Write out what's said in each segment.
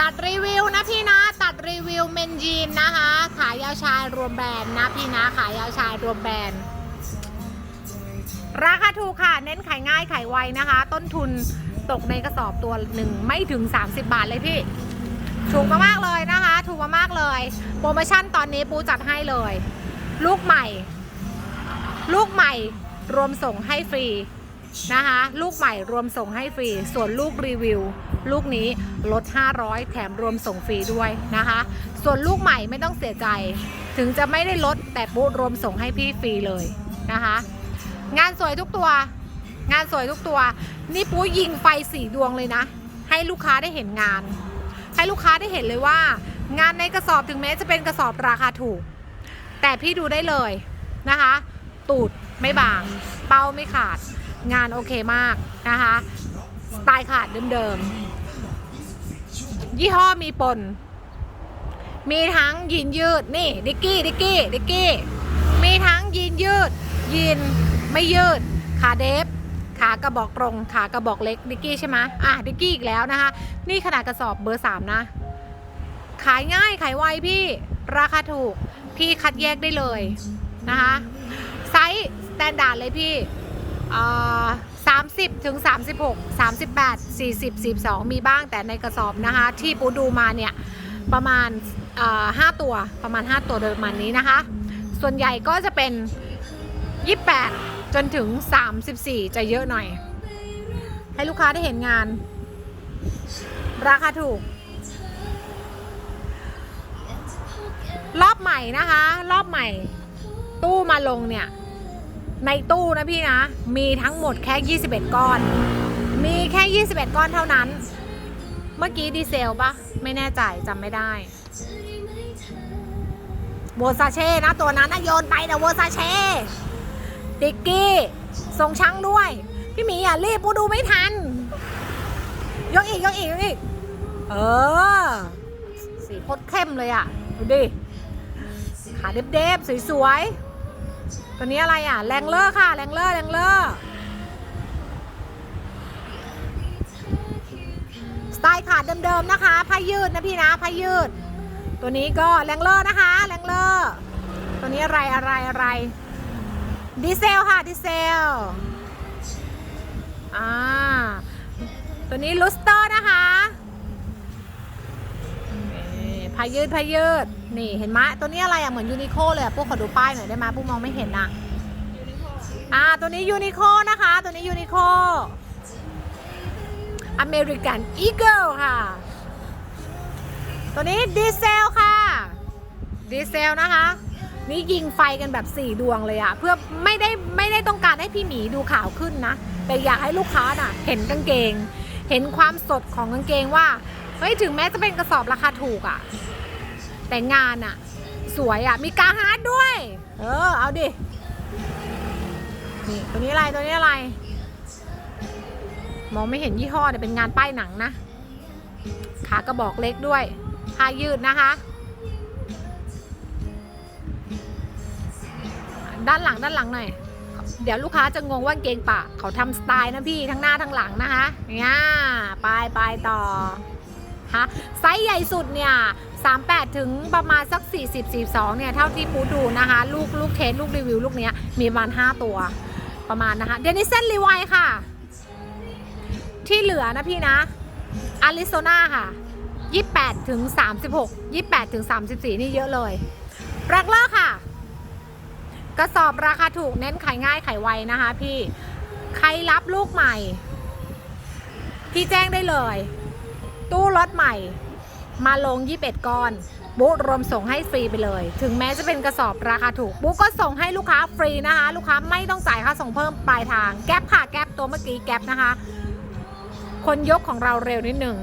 ตัดรีวิวนะพี่นะ ตัดรีวิวเมนยีนนะคะ ขายยาวชายรวมแบรนด์นะพี่นะ ขายยาวชายรวมแบรนด์ ราคาถูกค่ะ เน้นขายง่ายขายไวนะคะ ต้นทุนตกในกระสอบตัวหนึ่งไม่ถึง 30 บาทเลยพี่ ถูกมากๆเลยนะคะ ถูกมากๆเลย โปรโมชั่นตอนนี้ปูจัดให้เลย ลูกใหม่ ลูกใหม่ รวมส่งให้ฟรี นะคะ ลูกใหม่รวมส่งให้ฟรี ส่วนลูกรีวิว ลูกนี้ลด 500 แถมรวมส่งฟรีด้วยนะคะ ส่วนลูกใหม่ไม่ต้องเสียใจ ถึงจะไม่ได้ลดแต่ปูรวมส่งให้พี่ฟรีเลยนะคะ งานสวยทุกตัว งานสวยทุกตัว นี่ปูยิงไฟสีดวงเลยนะ ให้ลูกค้าได้เห็นงาน ให้ลูกค้าได้เห็นเลยว่า งานในกระสอบถึงแม้จะเป็นกระสอบราคาถูก แต่พี่ดูได้เลยนะคะ ตูดไม่บาง เป้าไม่ขาด งานโอเคมากนะคะ สไตล์ขาดเดิมๆ ยี่ห้อมีปน มีทั้งยีนยืดนี่ดิกกี้ดิกกี้ดิกกี้ มีทั้งยีนยืด ยีนไม่ยืด ขาเดฟขากระบอกตรงขากระบอกเล็กดิกกี้ใช่ไหมอะดิกกี้อีกแล้วนะคะ นี่ขนาดกระสอบเบอร์สามนะ ขายง่ายขายไวพี่ราคาถูก พี่คัดแยกได้เลยนะคะ ไซส์สแตนดาร์ดเลยพี่ สามสิบถึงสามสิบหกสามสิบแปดสี่สิบสี่สองมีบ้างแต่ในกระสอบนะคะ ที่ปูดูมาเนี่ย ประมาณห้าตัวประมาณ5ตัวโดยประมาณนี้นะคะ ส่วนใหญ่ก็จะเป็น28จนถึง34จะเยอะหน่อย ให้ลูกค้าได้เห็นงาน ราคาถูก รอบใหม่นะคะ รอบใหม่ ตู้มาลงเนี่ย ในตู้นะพี่นะ มีทั้งหมดแค่ 21 ก้อน มีแค่ 21 ก้อนเท่านั้น เมื่อกี้ดีเซลปะไม่แน่ใจจำไม่ได้โวซาเช่นะ ตัวนั้นนะโยนไปนะโวซาเช่ติกกี้ส่งช่างด้วย พี่หมีอย่ารีบปูดูไม่ทัน ยกอีก ยกอีก ยกอีก เออ สีโคตรเข้มเลยอะ ดูดิ ขาเด็บๆ สวยๆ ตัวนี้อะไรอะ แรงเลอร์ค่ะ แรงเลอร์ แรงเลอร์ สไตล์ขาดเดิมๆนะคะผ้ายืดนะพี่นะผ้ายืด ตัวนี้ก็แรงเลอร์นะคะ แรงเลอร์ ตัวนี้อะไรอะไรอะไร ดีเซลค่ะ ดีเซล อ่า ตัวนี้ลูสเตอร์นะคะ นี่ผ้ายืดผ้ายืดนี่เห็นไหมตัวนี้อะไรอะเหมือนยูนิโคเลยอะพวกขอดูป้ายหน่อยได้ไหมพวกมองไม่เห็นนะอ่าตัวนี้ยูนิโคนะคะ ตัวนี้ยูนิโคอเมริกันอีเกิลค่ะ ตัวนี้ดีเซลค่ะดีเซลนะคะ นี่ยิงไฟกันแบบ 4 ดวงเลยอะเพื่อไม่ได้ไม่ได้ต้องการให้พี่หมีดูขาวขึ้นนะ แต่อยากให้ลูกค้าน่ะ เห็นกางเกง เห็นความสดของกางเกงว่า เฮ้ย ถึงแม้จะเป็นกระสอบราคาถูกอะ แต่งานอะสวยอะมีกาฮาร์ดด้วย เออ เอาดิ นี่ ตัวนี้อะไร ตัวนี้อะไร มองไม่เห็นยี่ห้อเนี่ยเป็นงานป้ายหนังนะ ขากระบอกเล็กด้วยผ้ายืดนะคะ ด้านหลังด้านหลังหน่อย เดี๋ยวลูกค้าจะงงว่าเกงปะเขาทำสไตล์นะพี่ทั้งหน้าทั้งหลังนะคะเนี่ยไปไปต่อ ไซส์ใหญ่สุดเนี่ย 38 ถึงประมาณสัก 40 42 เนี่ย เท่าที่ปูดูนะคะ ลูกลูกเทสลูกรีวิว ลูกเนี้ยมีประมาณ 5 ตัวประมาณนะคะ เดนิเซนรีไวค่ะ ที่เหลือนะพี่นะอาริโซนาค่ะ 28 ถึง 36 28 ถึง 34 นี่เยอะเลยแบล็กเลอร์ค่ะ กระสอบราคาถูกเน้นขายง่ายขายไวนะคะพี่ ใครรับลูกใหม่ พี่แจ้งได้เลย ตู้รถใหม่ มาลง 21 ก้อน บุ๊รวมส่งให้ฟรีไปเลย ถึงแม้จะเป็นกระสอบราคาถูก บุ๊ก็ส่งให้ลูกค้าฟรีนะคะ ลูกค้าไม่ต้องจ่ายค่าส่งเพิ่มปลายทาง แก๊ปค่ะ แก๊ปตัวเมื่อกี้แก๊ปนะคะ คนยกของเราเร็วนิดนึง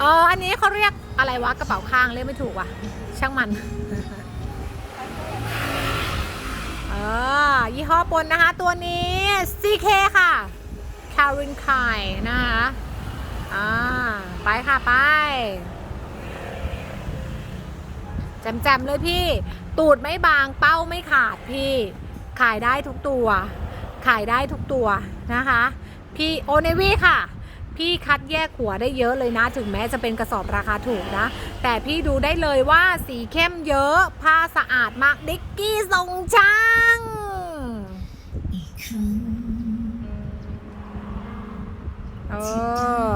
เอออันนี้เขาเรียกอะไรวะกระเป๋าข้างเรียกไม่ถูกว่ะ ช่างมัน เออยี่ห้อปนนะคะ ตัวนี้ CK ค่ะ c a r i n k a i นะคะ อ่า ไปค่ะไปแจมๆเลยพี่ ตูดไม่บางเป้าไม่ขาดพี่ ขายได้ทุกตัว ขายได้ทุกตัวนะคะ พี่โอเนวีค่ะ พี่คัดแยกหัวได้เยอะเลยนะ ถึงแม้จะเป็นกระสอบราคาถูกนะ แต่พี่ดูได้เลยว่าสีเข้มเยอะ ผ้าสะอาดมากดิกกี้ทรงช่างเออไอ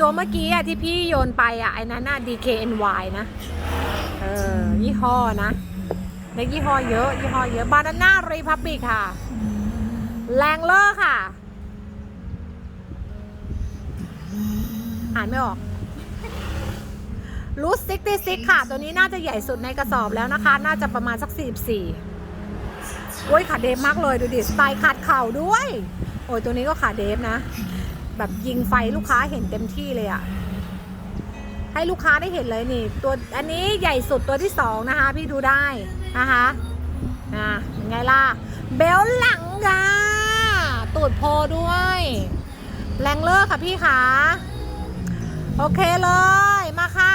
ตัวเมื่อกี้อะที่พี่โยนไปอะไอนั้นน่ะ DKNY นะ เออ ยี่ห้อนะในยี่ห้อเยอะ ยี่ห้อเยอะบานาน่ารีพับบิกค่ะแรงเลอร์ค่ะ อ่านไม่ออกรูทซิกตี้ซิกค่ะ ตัวนี้น่าจะใหญ่สุดในกระสอบแล้วนะคะ น่าจะประมาณสัก44โอ้ยขาเดฟมากเลย ดูดิ สไตล์ขาดเข่าด้วย โอ้ย ตัวนี้ก็ขาเดฟนะ แบบยิงไฟลูกค้าเห็นเต็มที่เลยอะให้ลูกค้าได้เห็นเลยนี่ ตัวอันนี้ใหญ่สุดตัวที่สองนะคะ พี่ดูได้นะคะอ่ายังไงล่ะ เบลหลังค่ะตูดโพด้วยแรงเลอร์ค่ะพี่ขาโอเคเลย มาค่ะ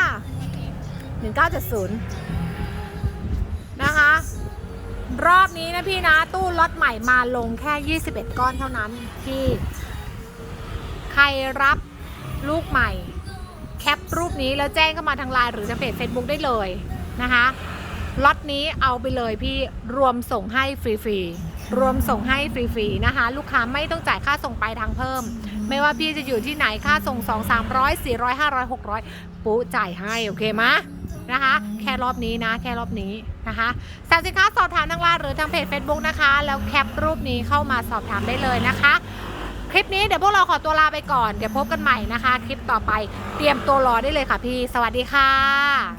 1970 นะคะ รอบนี้นะพี่นะ ตู้ล็อตใหม่มาลงแค่ 21 ก้อนเท่านั้นพี่ ครรับลูกใหม่ แคปรูปนี้แล้วแจ้งเข้ามาทางไลน์หรือทางเพจ Facebook ได้เลยนะคะล็อตนี้เอาไปเลยพี่รวมส่งให้ฟรีๆรวมส่งให้ฟรีๆนะคะ ลูกค้าไม่ต้องจ่ายค่าส่งไปทางเพิ่ม ไม่ว่าพี่จะอยู่ที่ไหนค่าส่ง 2 300 400 500 600 ปุ๊จ่ายให้โอเคไหมนะคะ แค่รอบนี้นะ แค่รอบนี้นะคะสั่งสินค้าสอบถามทางไลน์หรือทางเพจ Facebook นะคะ แล้วแคปรูปนี้เข้ามาสอบถามได้เลยนะคะ คลิปนี้เดี๋ยวพวกเราขอตัวลาไปก่อน เดี๋ยวพบกันใหม่นะคะ คลิปต่อไปเตรียมตัวรอได้เลยค่ะพี่ สวัสดีค่ะ